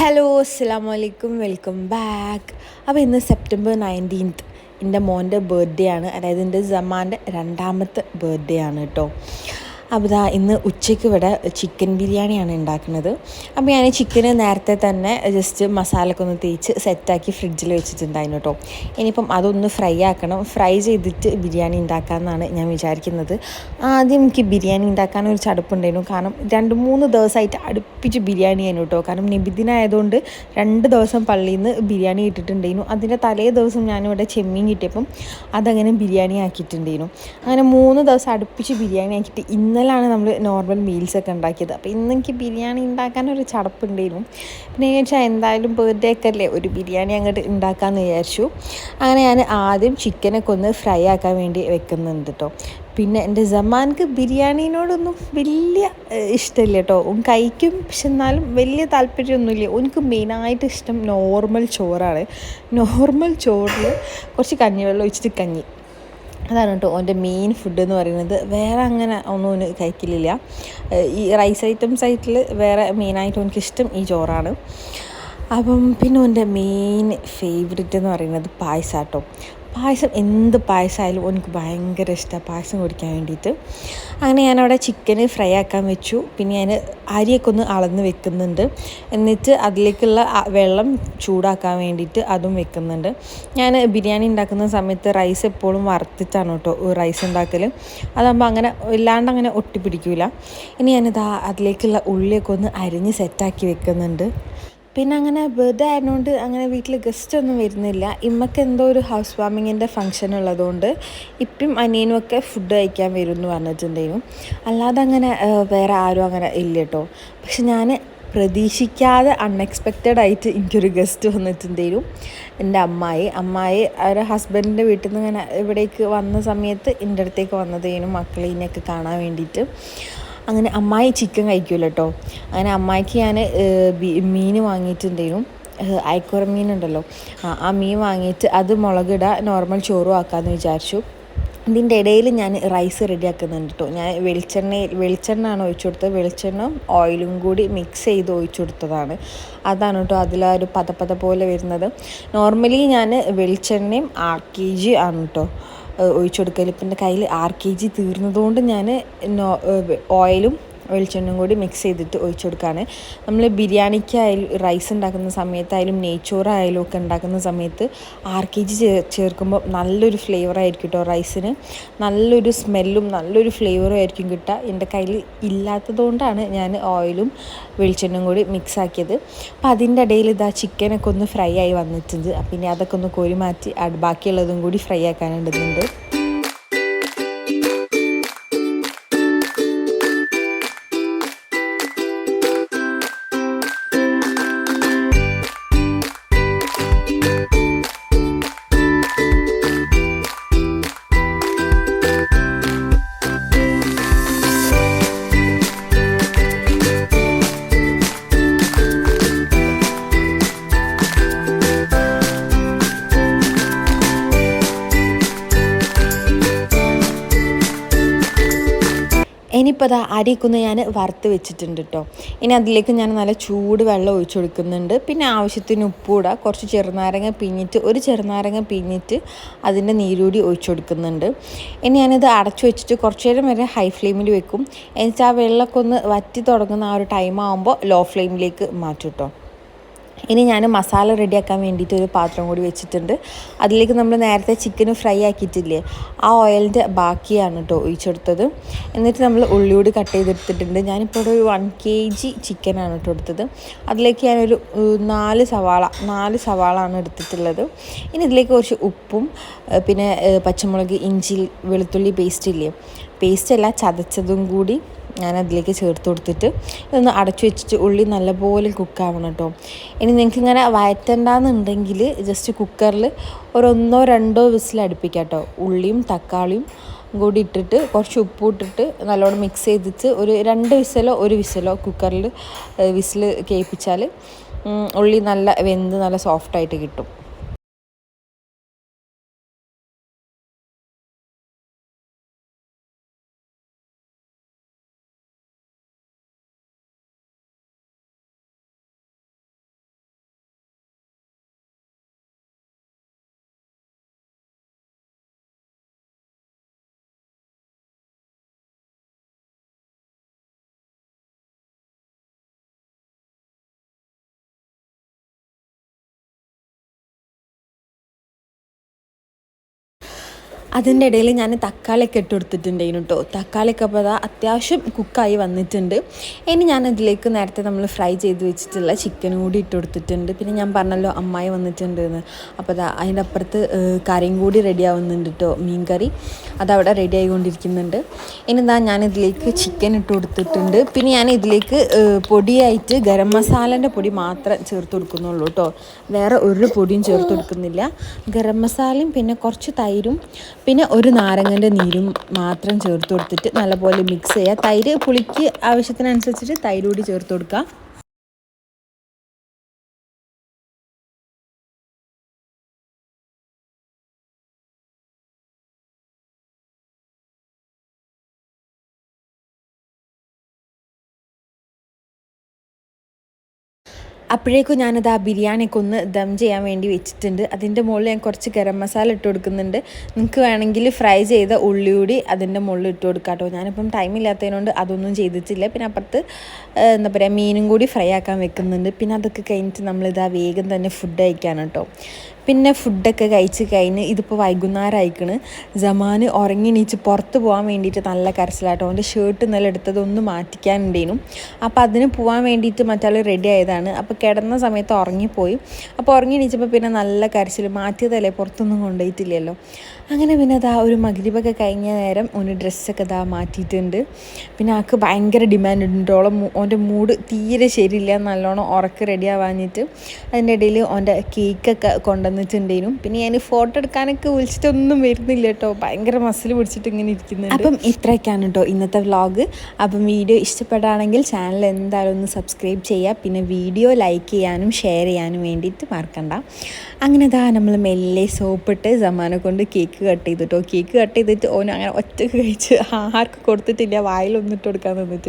Hello അസ്സാം വലൈക്കും welcome back അപ്പോൾ ഇന്ന് സെപ്റ്റംബർ നയന്റീൻത്ത് എന്റെ മോന്റെ ബർത്ത്ഡേ ആണ്. അതായത് എന്റെ ജമാന്റെ രണ്ടാമത്തെ ബർത്ത്ഡേ ആണ് കേട്ടോ. അപ്പോൾ ഇതാ ഇന്ന് ഉച്ചയ്ക്ക് ഇവിടെ ചിക്കൻ ബിരിയാണിയാണ് ഉണ്ടാക്കുന്നത്. അപ്പോൾ ഞാൻ ചിക്കന് നേരത്തെ തന്നെ ജസ്റ്റ് മസാലയൊക്കെ ഒന്ന് തേച്ച് സെറ്റാക്കി ഫ്രിഡ്ജിൽ വെച്ചിട്ടുണ്ടായിരുന്നു കേട്ടോ. ഇനിയിപ്പം അതൊന്ന് ഫ്രൈ ആക്കണം. ഫ്രൈ ചെയ്തിട്ട് ബിരിയാണി ഉണ്ടാക്കാമെന്നാണ് ഞാൻ വിചാരിക്കുന്നത്. ആദ്യം എനിക്ക് ബിരിയാണി ഉണ്ടാക്കാൻ ഒരു ചടുപ്പുണ്ടായിരുന്നു. കാരണം രണ്ട് മൂന്ന് ദിവസമായിട്ട് അടുപ്പിച്ച് ബിരിയാണി ആയിരുന്നു കേട്ടോ. കാരണം നിബിദിനായതുകൊണ്ട് രണ്ട് ദിവസം പള്ളിയിൽ നിന്ന് ബിരിയാണി ഇട്ടിട്ടുണ്ടായിരുന്നു. അതിന്റെ തലേ ദിവസം ഞാനിവിടെ ചെമ്മീൻ കിട്ടിയപ്പം അതങ്ങനെ ബിരിയാണി ആക്കിയിട്ടുണ്ടായിരുന്നു. അങ്ങനെ മൂന്ന് ദിവസം അടുപ്പിച്ച് ബിരിയാണി ആക്കിയിട്ട് ഇന്നലാണ് നമ്മൾ നോർമൽ മീൽസ് മീൽസൊക്കെ ഉണ്ടാക്കിയത്. അപ്പോൾ ഇന്ന് എനിക്ക് ബിരിയാണി ഉണ്ടാക്കാൻ ഒരു ചടപ്പുണ്ടായിരുന്നു. പിന്നെ ചോദിച്ചാൽ എന്തായാലും ബർത്ത്ഡേ ഒക്കെ അല്ലേ? ഒരു ബിരിയാണി അങ്ങോട്ട് ഉണ്ടാക്കാമെന്ന് വിചാരിച്ചു. അങ്ങനെ ഞാൻ ആദ്യം ചിക്കനൊക്കെ ഒന്ന് ഫ്രൈ ആക്കാൻ വേണ്ടി വെക്കുന്നുണ്ട് കേട്ടോ പിന്നെ എന്റെ ജമാൻക്ക് ബിരിയാണീനോടൊന്നും വലിയ ഇഷ്ടമില്ല കേട്ടോ ഓൻ കഴിക്കും പക്ഷെ എന്നാലും വലിയ താല്പര്യമൊന്നുമില്ല. എനിക്ക് മെയിനായിട്ട് ഇഷ്ടം നോർമൽ ചോറാണ്. നോർമൽ ചോറിൽ കുറച്ച് കഞ്ഞിവെള്ളം ഒഴിച്ചിട്ട് കഞ്ഞി. അതാണ് കേട്ടോ ഓന്റെ മെയിൻ ഫുഡ് എന്ന് പറയുന്നത്. വേറെ അങ്ങനെ ഒന്നും ഓന് കഴിക്കലില്ല. ഈ റൈസ് ഐറ്റംസ് ആയിട്ടിൽ വേറെ മെയിനായിട്ട് എനിക്ക് ഇഷ്ടം ഈ ചോറാണ്. അപ്പം പിന്നെ എന്റെ മെയിൻ ഫേവറേറ്റ് എന്ന് പറയുന്നത് പായസാട്ടോ. പായസം എന്ത് പായസമായാലും എനിക്ക് ഭയങ്കര ഇഷ്ടമാണ് പായസം കുടിക്കാൻ വേണ്ടിയിട്ട് അങ്ങനെ ഞാനവിടെ ചിക്കന് ഫ്രൈ ആക്കാൻ വെച്ചു. പിന്നെ ഞാൻ അരിയൊക്കെ ഒന്ന് അളന്ന് വെക്കുന്നുണ്ട്. എന്നിട്ട് അതിലേക്കുള്ള വെള്ളം ചൂടാക്കാൻ വേണ്ടിയിട്ട് അതും വെക്കുന്നുണ്ട്. ഞാൻ ബിരിയാണി ഉണ്ടാക്കുന്ന സമയത്ത് റൈസ് എപ്പോഴും വറുത്തിട്ടാണ് കേട്ടോ റൈസ് ഉണ്ടാക്കൽ അതാകുമ്പോൾ അങ്ങനെ ഇല്ലാണ്ട് അങ്ങനെ ഒട്ടിപ്പിടിക്കില്ല ഇനി ഞാനിതാ അതിലേക്കുള്ള ഉള്ളിയൊക്കെ ഒന്ന് അരിഞ്ഞ് സെറ്റാക്കി വെക്കുന്നുണ്ട്. പിന്നെ അങ്ങനെ ബർത്ത്ഡേ ആയതുകൊണ്ട് അങ്ങനെ വീട്ടിൽ ഗസ്റ്റ് ഒന്നും വരുന്നില്ല. ഇമ്മക്ക് എന്തോ ഒരു ഹൗസ് വാമിങ്ങിന്റെ ഫംഗ്ഷൻ ഉള്ളതുകൊണ്ട് ഇപ്പം അനിയനും ഒക്കെ ഫുഡ് കഴിക്കാൻ വരും എന്ന് പറഞ്ഞിട്ടുണ്ടായിരുന്നു അല്ലാതെ അങ്ങനെ വേറെ ആരും അങ്ങനെ ഇല്ല കേട്ടോ പക്ഷെ ഞാൻ പ്രതീക്ഷിക്കാതെ അൺഎക്സ്പെക്റ്റഡ് ആയിട്ട് എനിക്കൊരു ഗസ്റ്റ് വന്നിട്ടുണ്ടായിരുന്നു. എന്റെ അമ്മായി. അമ്മായി അവരുടെ ഹസ്ബൻഡിന്റെ വീട്ടിൽ നിന്ന് ഇങ്ങനെ ഇവിടേക്ക് വന്ന സമയത്ത് എന്റെ അടുത്തേക്ക് വന്നതേനും മക്കളിനെയൊക്കെ കാണാൻ വേണ്ടിയിട്ട്. അങ്ങനെ അമ്മായി ചിക്കൻ കഴിക്കുമല്ലോ കേട്ടോ അങ്ങനെ അമ്മായിക്ക് ഞാൻ മീൻ വാങ്ങിയിട്ടുണ്ടായിരുന്നു. അയക്കുറ മീനുണ്ടല്ലോ. ആ ആ മീൻ വാങ്ങിയിട്ട് അത് മുളകിട നോർമൽ ചോറും ആക്കാമെന്ന് വിചാരിച്ചു. ഇതിന്റെ ഇടയിൽ ഞാൻ റൈസ് റെഡി ആക്കുന്നുണ്ട് കേട്ടോ ഞാൻ വെളിച്ചെണ്ണ വെളിച്ചെണ്ണ ആണ് ഒഴിച്ചു കൊടുത്തത്. വെളിച്ചെണ്ണ ഓയിലും കൂടി മിക്സ് ചെയ്ത് ഒഴിച്ചു കൊടുത്തതാണ്. അതാണ് കേട്ടോ അതിലാ ഒരു പതപ്പത പോലെ വരുന്നത്. നോർമലി ഞാൻ വെളിച്ചെണ്ണയും ആർ കെ ജി ആണ് കേട്ടോ ഒഴിച്ചു കൊടുക്കൽ ഇപ്പം എന്റെ കയ്യിൽ ആർ കെ ജി തീർന്നതുകൊണ്ട് ഞാൻ ഓയിലും വെളിച്ചെണ്ണയും കൂടി മിക്സ് ചെയ്തിട്ട് ഒഴിച്ചു കൊടുക്കുകയാണ് നമ്മൾ ബിരിയാണിക്കായാലും റൈസ് ഉണ്ടാക്കുന്ന സമയത്തായാലും നെയ്ച്ചോറായാലും ഒക്കെ ഉണ്ടാക്കുന്ന സമയത്ത് ആർ കെ ജി ചേർക്കുമ്പോൾ നല്ലൊരു ഫ്ലേവറായിരിക്കും കേട്ടോ റൈസിന് നല്ലൊരു സ്മെല്ലും നല്ലൊരു ഫ്ലേവറും ആയിരിക്കും കിട്ടുക. എന്റെ കയ്യിൽ ഇല്ലാത്തതുകൊണ്ടാണ് ഞാൻ ഓയിലും വെളിച്ചെണ്ണയും കൂടി മിക്സ് ആക്കിയത്. അപ്പോൾ അതിന്റെ ഇടയിൽ ഇതാ ചിക്കനൊക്കെ ഒന്ന് ഫ്രൈ ആയി വന്നിട്ടുണ്ട്. അപ്പം ഇനി അതൊക്കെ ഒന്ന് കോരി മാറ്റി ബാക്കിയുള്ളതും കൂടി ഫ്രൈ ആക്കാനുണ്ടെന്നുണ്ട് ഇനിയിപ്പോൾ അത് അരിക്കുന്ന ഞാൻ വറുത്ത് വെച്ചിട്ടുണ്ട് കേട്ടോ ഇനി അതിലേക്ക് ഞാൻ നല്ല ചൂട് വെള്ളം ഒഴിച്ചു കൊടുക്കുന്നുണ്ട്. പിന്നെ ആവശ്യത്തിന് ഉപ്പൂട കുറച്ച് ചെറുനാരങ്ങ പിഞ്ഞിട്ട് ഒരു ചെറുനാരങ്ങ പിഞ്ഞിട്ട് അതിന്റെ നീരൂടി ഒഴിച്ചു കൊടുക്കുന്നുണ്ട്. ഇനി ഞാനിത് അടച്ചു വെച്ചിട്ട് കുറച്ച് നേരം വരെ ഹൈ ഫ്ലെയിമിൽ വെക്കും. എന്നിട്ട് ആ വെള്ളമൊക്കെ ഒന്ന് വറ്റി തുടങ്ങുന്ന ആ ഒരു ടൈം ആകുമ്പോൾ ലോ ഫ്ലെയിമിലേക്ക് മാറ്റും കേട്ടോ ഇനി ഞാൻ മസാല റെഡിയാക്കാൻ വേണ്ടിയിട്ട് ഒരു പാത്രം കൂടി വെച്ചിട്ടുണ്ട്. അതിലേക്ക് നമ്മൾ നേരത്തെ ചിക്കൻ ഫ്രൈ ആക്കിയിട്ടില്ലേ ആ ഓയിലിന്റെ ബാക്കിയാണ് കേട്ടോ ഒഴിച്ചെടുത്തത്. എന്നിട്ട് നമ്മൾ ഉള്ളിയോട് കട്ട് ചെയ്തെടുത്തിട്ടുണ്ട്. ഞാനിപ്പോൾ ഒരു വൺ കെ ജി ചിക്കനാണ് കേട്ടോ എടുത്തത്. അതിലേക്ക് ഞാനൊരു നാല് സവാള നാല് സവാള ആണ് എടുത്തിട്ടുള്ളത്. ഇനി ഇതിലേക്ക് കുറച്ച് ഉപ്പും പിന്നെ പച്ചമുളക് ഇഞ്ചി വെളുത്തുള്ളി പേസ്റ്റ് ഇല്ലേ പേസ്റ്റ് അല്ല ചതച്ചതും കൂടി ഞാൻ അതിലേക്ക് ചേർത്ത് കൊടുത്തിട്ട് ഇതൊന്ന് അടച്ചു വെച്ചിട്ട് ഉള്ളി നല്ലപോലെ കുക്കാവണം കേട്ടോ. ഇനി നിങ്ങൾക്ക് ഇങ്ങനെ വയറ്റണ്ടെന്നുണ്ടെങ്കിൽ ജസ്റ്റ് കുക്കറിൽ ഒരൊന്നോ രണ്ടോ വിസിൽ അടുപ്പിക്കാം കേട്ടോ. ഉള്ളിയും തക്കാളിയും കൂടി ഇട്ടിട്ട് കുറച്ച് ഉപ്പ് ഇട്ടിട്ട് നല്ലോണം മിക്സ് ചെയ്തിട്ട് ഒരു രണ്ട് വിസലോ ഒരു വിസലോ കുക്കറിൽ വിസിൽ കേൾപ്പിച്ചാൽ ഉള്ളി നല്ല വെന്ത് നല്ല സോഫ്റ്റായിട്ട് കിട്ടും. അതിന്റെ ഇടയിൽ ഞാൻ തക്കാളിയൊക്കെ ഇട്ട് കൊടുത്തിട്ടുണ്ടായിരുന്നു കേട്ടോ തക്കാളിയൊക്കെ അപ്പോൾ അതാ അത്യാവശ്യം കുക്കായി വന്നിട്ടുണ്ട്. ഇനി ഞാൻ അതിലേക്ക് നേരത്തെ നമ്മൾ ഫ്രൈ ചെയ്ത് വെച്ചിട്ടുള്ള ചിക്കൻ കൂടി ഇട്ട് കൊടുത്തിട്ടുണ്ട്. പിന്നെ ഞാൻ പറഞ്ഞല്ലോ അമ്മായി വന്നിട്ടുണ്ട് എന്ന് അപ്പോൾ അതാ അതിന്റെ അപ്പുറത്ത് കറിയും കൂടി റെഡി ആവുന്നുണ്ട് കേട്ടോ മീൻ കറി. അതവിടെ റെഡി ആയിക്കൊണ്ടിരിക്കുന്നുണ്ട്. ഇനി എന്താ ഞാൻ ഇതിലേക്ക് ചിക്കൻ ഇട്ട് കൊടുത്തിട്ടുണ്ട്. പിന്നെ ഞാൻ ഇതിലേക്ക് പൊടിയായിട്ട് ഗരം മസാലേന്റെ പൊടി മാത്രം ചേർത്ത് കൊടുക്കുന്നുള്ളൂ കേട്ടോ വേറെ ഒരു പൊടിയും ചേർത്ത് കൊടുക്കുന്നില്ല. ഗരം മസാലയും പിന്നെ കുറച്ച് തൈരും പിന്നെ ഒരു നാരങ്ങന്റെ നീരും മാത്രം ചേർത്ത് കൊടുത്തിട്ട് നല്ലപോലെ മിക്സ് ചെയ്യുക. തൈര് പുളിക്ക് ആവശ്യത്തിനനുസരിച്ചിട്ട് തൈര് കൂടി ചേർത്ത് കൊടുക്കുക. അപ്പോഴേക്കും ഞാനത് ആ ബിരിയാണിയൊക്കെ ഒന്ന് ദം ചെയ്യാൻ വേണ്ടി വെച്ചിട്ടുണ്ട്. അതിന്റെ മുകളിൽ ഞാൻ കുറച്ച് ഗരം മസാല ഇട്ട് കൊടുക്കുന്നുണ്ട്. നിങ്ങൾക്ക് വേണമെങ്കിൽ ഫ്രൈ ചെയ്ത ഉള്ളി കൂടി അതിന്റെ മുകളിൽ ഇട്ട് കൊടുക്കാം കേട്ടോ. ഞാനിപ്പം ടൈം ഇല്ലാത്തതിനോണ്ട് അതൊന്നും ചെയ്തിട്ടില്ല. പിന്നെ അപ്പുറത്ത് എന്താ പറയുക മീനും കൂടി ഫ്രൈ ആക്കാൻ വെക്കുന്നുണ്ട്. പിന്നെ അതൊക്കെ കഴിഞ്ഞിട്ട് നമ്മളിതാ വേഗം തന്നെ ഫുഡ് കഴിക്കാൻ കേട്ടോ. പിന്നെ ഫുഡൊക്കെ കഴിച്ച് കഴിഞ്ഞ് ഇതിപ്പോൾ വൈകുന്നേരം അയക്കണ് ജമാന് ഉറങ്ങി നീച്ച് പുറത്ത് പോകാൻ വേണ്ടിയിട്ട് നല്ല കരച്ചിലാട്ടോ. അവന്റെ ഷർട്ട് ഇന്നലെ എടുത്തത് ഒന്ന് മാറ്റിക്കാനുണ്ടേനും. അപ്പോൾ അതിന് പോകാൻ വേണ്ടിയിട്ട് മറ്റാൾ റെഡി ആയതാണ്. അപ്പോൾ കിടന്ന സമയത്ത് ഉറങ്ങിപ്പോയി. അപ്പോൾ ഉറങ്ങി നീച്ചപ്പോൾ പിന്നെ നല്ല കരച്ചിൽ മാറ്റിയതല്ലേ? പുറത്തൊന്നും കൊണ്ടുപോയിട്ടില്ലല്ലോ. അങ്ങനെ പിന്നെ അതാ ഒരു മഗ്രിബൊക്കെ കഴിഞ്ഞ നേരം ഓന് ഡ്രസ്സൊക്കെ ഇതാ മാറ്റിയിട്ടുണ്ട്. പിന്നെ ആൾക്ക് ഭയങ്കര ഡിമാൻഡ് ഉണ്ട് ഓളെ ഓന്റെ മൂഡ് തീരെ ശരിയില്ല. നല്ലോണം ഉറക്ക് റെഡി ആവാഞ്ഞിട്ട് അതിന്റെ ഇടയിൽ ഓന്റെ കേക്കൊക്കെ കൊണ്ടുവന്നിട്ടുണ്ടേനും പിന്നെ ഞാൻ ഫോട്ടോ എടുക്കാനൊക്കെ വിളിച്ചിട്ടൊന്നും വരുന്നില്ല കേട്ടോ. ഭയങ്കര മസിൽ പിടിച്ചിട്ട് ഇങ്ങനെ ഇരിക്കുന്നുണ്ട്. അപ്പം ഇത്രയൊക്കെയാണ് കേട്ടോ ഇന്നത്തെ വ്ലോഗ് അപ്പം വീഡിയോ ഇഷ്ടപ്പെടുകയാണെങ്കിൽ ചാനൽ എന്തായാലും ഒന്ന് സബ്സ്ക്രൈബ് ചെയ്യുക. പിന്നെ വീഡിയോ ലൈക്ക് ചെയ്യാനും ഷെയർ ചെയ്യാനും വേണ്ടിയിട്ട് മറക്കണ്ട. അങ്ങനെ ഇതാ നമ്മൾ മെല്ലെ സോപ്പിട്ട് സമാനം കൊണ്ട് കേക്ക് കട്ട് ചെയ്തിട്ടോ. കേക്ക് കട്ട് ചെയ്തിട്ട് ഓന് അങ്ങനെ ഒറ്റയ്ക്ക് കഴിച്ച് ആർക്ക് കൊടുത്തിട്ടില്ല. വായിലൊന്നിട്ട് കൊടുക്കാൻ തന്നിട്ട്